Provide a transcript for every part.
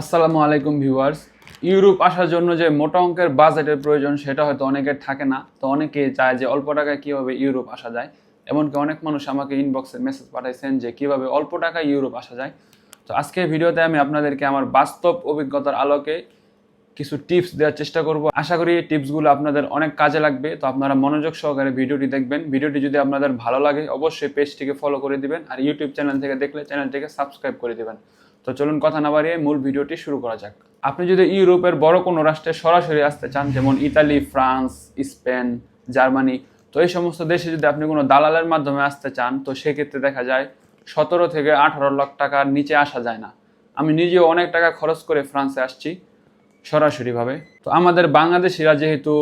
আসসালামু আলাইকুম viewers. Europe আসার জন্য যে মোটা অঙ্কের বাজেটের প্রয়োজন সেটা হয়তো অনেকের থাকে না। তো অনেকে চায় যে অল্প টাকায় কীভাবে ইউরোপ আসা যায়। এমনকি অনেক মানুষ আমাকে ইনবক্সে মেসেজ পাঠাইছেন যে কীভাবে অল্প টাকায় ইউরোপ আসা যায়। তো আজকের ভিডিওতে আমি আপনাদেরকে আমার বাস্তব অভিজ্ঞতার আলোকে কিছু টিপস দেওয়ার চেষ্টা করব। আশা করি এই টিপসগুলো আপনাদের অনেক কাজে লাগবে। তো আপনারা মনোযোগ সহকারে ভিডিওটি দেখবেন। ভিডিওটি যদি আপনাদের ভালো লাগে, অবশ্যই পেজটিকে ফলো করে দিবেন। আর ইউটিউব চ্যানেল থেকে দেখলে চ্যানেলটিকে সাবস্ক্রাইব করে দিবেন। তো চলুন কথা না বাড়িয়ে মূল ভিডিওটি শুরু করা যাক। আপনি যদি ইউরোপের বড় কোনো রাষ্ট্রে সরাসরি আসতে চান, যেমন ইতালি, ফ্রান্স, স্পেন, জার্মানি, তো এই সমস্ত দেশে যদি আপনি কোনো দালালের মাধ্যমে আসতে চান, তো সেক্ষেত্রে দেখা যায় সতেরো থেকে আঠারো লাখ টাকার নিচে আসা যায় না। আমি নিজেও অনেক টাকা খরচ করে ফ্রান্সে আসছি সরাসরিভাবে। তো আমাদের বাংলাদেশিরা যেহেতু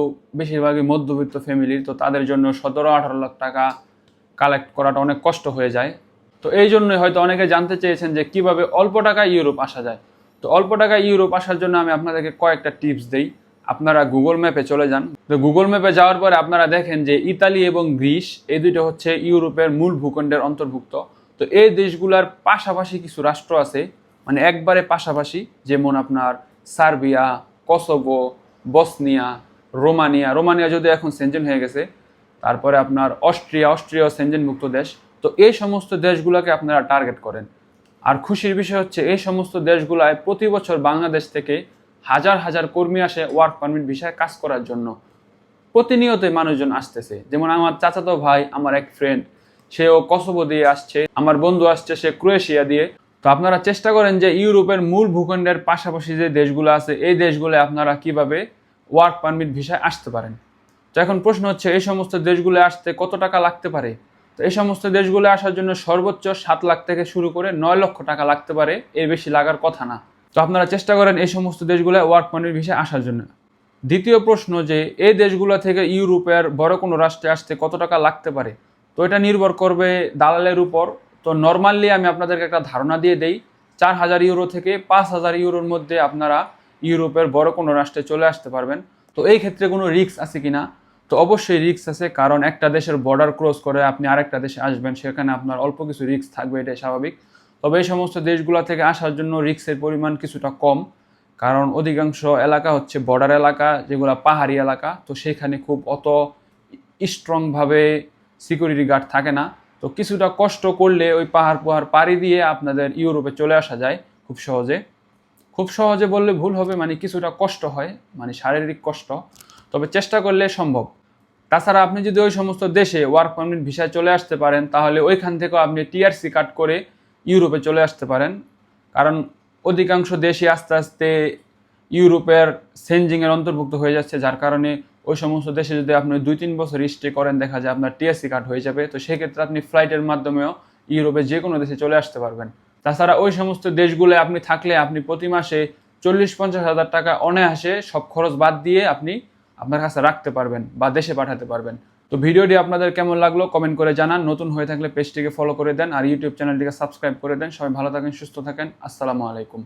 বেশিরভাগই মধ্যবিত্ত ফ্যামিলির তো তাদের জন্য সতেরো আঠারো লাখ টাকা কালেক্ট করাটা অনেক কষ্ট হয়ে যায়। তো এই জন্যই হয়তো অনেকে জানতে চেয়েছেন যে কীভাবে অল্প টাকায় ইউরোপ আসা যায়। তো অল্প টাকায় ইউরোপ আসার জন্য আমি আপনাদেরকে কয়েকটা টিপস দেই। আপনারা গুগল ম্যাপে চলে যান। তো গুগল ম্যাপে যাওয়ার পরে আপনারা দেখেন যে ইতালি এবং গ্রিস, এই দুটো হচ্ছে ইউরোপের মূল ভূখণ্ডের অন্তর্ভুক্ত। তো এই দেশগুলার পাশাপাশি কিছু রাষ্ট্র আছে মানে একবারে পাশাপাশি, যেমন আপনার Serbia, Kosovo, Bosnia, Romania. Romania যদি এখন সেনজেন হয়ে গেছে, তারপরে আপনার অস্ট্রিয়া। অস্ট্রিয়া সেনজেন মুক্ত দেশ। তো এই সমস্ত দেশগুলোকে আপনারা টার্গেট করেন। আর খুশির বিষয় হচ্ছে, এই সমস্ত দেশগুলায় প্রতি বছর বাংলাদেশ থেকে হাজার হাজার কর্মী আসে ওয়ার্ক পারমিট ভিসায় কাজ করার জন্য। প্রতিনিয়তই মানুষজন আসতেছে। যেমন আমার চাচাতো ভাই, আমার এক ফ্রেন্ড সেও কসোভো দিয়ে আসছে, আমার বন্ধু আসছে, সে ক্রোয়েশিয়া দিয়ে। তো আপনারা চেষ্টা করেন যে ইউরোপের মূল ভূখণ্ডের পাশাপাশি যে দেশগুলো আছে, এই দেশগুলো আপনারা কীভাবে ওয়ার্ক পারমিট ভিসায় আসতে পারেন। তো এখন প্রশ্ন হচ্ছে, এই সমস্ত দেশগুলো আসতে কত টাকা লাগতে পারে? তো এই সমস্ত দেশগুলো আসার জন্য সর্বোচ্চ সাত লাখ থেকে শুরু করে নয় লক্ষ টাকা লাগতে পারে, এর বেশি লাগার কথা না। তো আপনারা চেষ্টা করেন এই সমস্ত দেশগুলো ওয়ার্ক পারমিট ভিসায় আসার জন্য। দ্বিতীয় প্রশ্ন যে, এই দেশগুলো থেকে ইউরোপের বড় কোনো রাষ্ট্রে আসতে কত টাকা লাগতে পারে? তো এটা নির্ভর করবে দালালের উপর। তো নর্মালি আমি আপনাদেরকে একটা ধারণা দিয়ে দেই, চার হাজার ইউরো থেকে পাঁচ হাজার ইউরোর মধ্যে আপনারা ইউরোপের বড় কোনো রাষ্ট্রে চলে আসতে পারবেন। তো এই ক্ষেত্রে কোনো রিস্ক আছে কিনা? তো অবশ্যই রিস্ক আছে, কারণ একটা দেশের বর্ডার ক্রস করে আপনি আরেকটা দেশে আসবেন, সেখানে আপনার অল্প কিছু রিস্ক থাকবে, এটাই স্বাভাবিক। তবে এই সমস্ত দেশগুলো থেকে আসার জন্য রিক্সের পরিমাণ কিছুটা কম, কারণ অধিকাংশ এলাকা হচ্ছে বর্ডার এলাকা, যেগুলো পাহাড়ি এলাকা, তো সেখানে খুব অত স্ট্রংভাবে সিকিউরিটি গার্ড থাকে না। তো কিছুটা কষ্ট করলে ওই পাহাড় পাহাড় পাড়ি দিয়ে আপনাদের ইউরোপে চলে আসা যায় খুব সহজে। খুব সহজে বললে ভুল হবে মানে কিছুটা কষ্ট হয় মানে শারীরিক কষ্ট, তবে চেষ্টা করলে সম্ভব। তাছাড়া আপনি যদি ওই সমস্ত দেশে ওয়ার্ক পারমিট ভিসায় চলে আসতে পারেন, তাহলে ওইখান থেকেও আপনি টিআরসি কাট করে ইউরোপে চলে আসতে পারেন। কারণ অধিকাংশ দেশই আস্তে আস্তে ইউরোপের সেনজিংয়ের অন্তর্ভুক্ত হয়ে যাচ্ছে, যার কারণে ওই সমস্ত দেশে যদি আপনি দুই তিন বছর স্টে করেন, দেখা যায় আপনার টিএসসি কার্ড হয়ে যাবে। তো সেক্ষেত্রে আপনি ফ্লাইটের মাধ্যমেও ইউরোপে যে কোনো দেশে চলে আসতে পারবেন। তাছাড়া ওই সমস্ত দেশগুলো আপনি থাকলে আপনি প্রতি মাসে চল্লিশ পঞ্চাশ হাজার টাকা অনায়াসে সব খরচ বাদ দিয়ে আপনি আপনার কাছে রাখতে পারবেন বা দেশে পাঠাতে পারবেন। তো ভিডিওটি আপনাদের কেমন লাগল কমেন্ট করে জানান। নতুন হয়ে থাকলে পেজটিকে ফলো করে দেন আর ইউটিউব চ্যানেলটিকে সাবস্ক্রাইব করে দেন। সবাই ভালো থাকেন, সুস্থ থাকেন। আসসালামু আলাইকুম।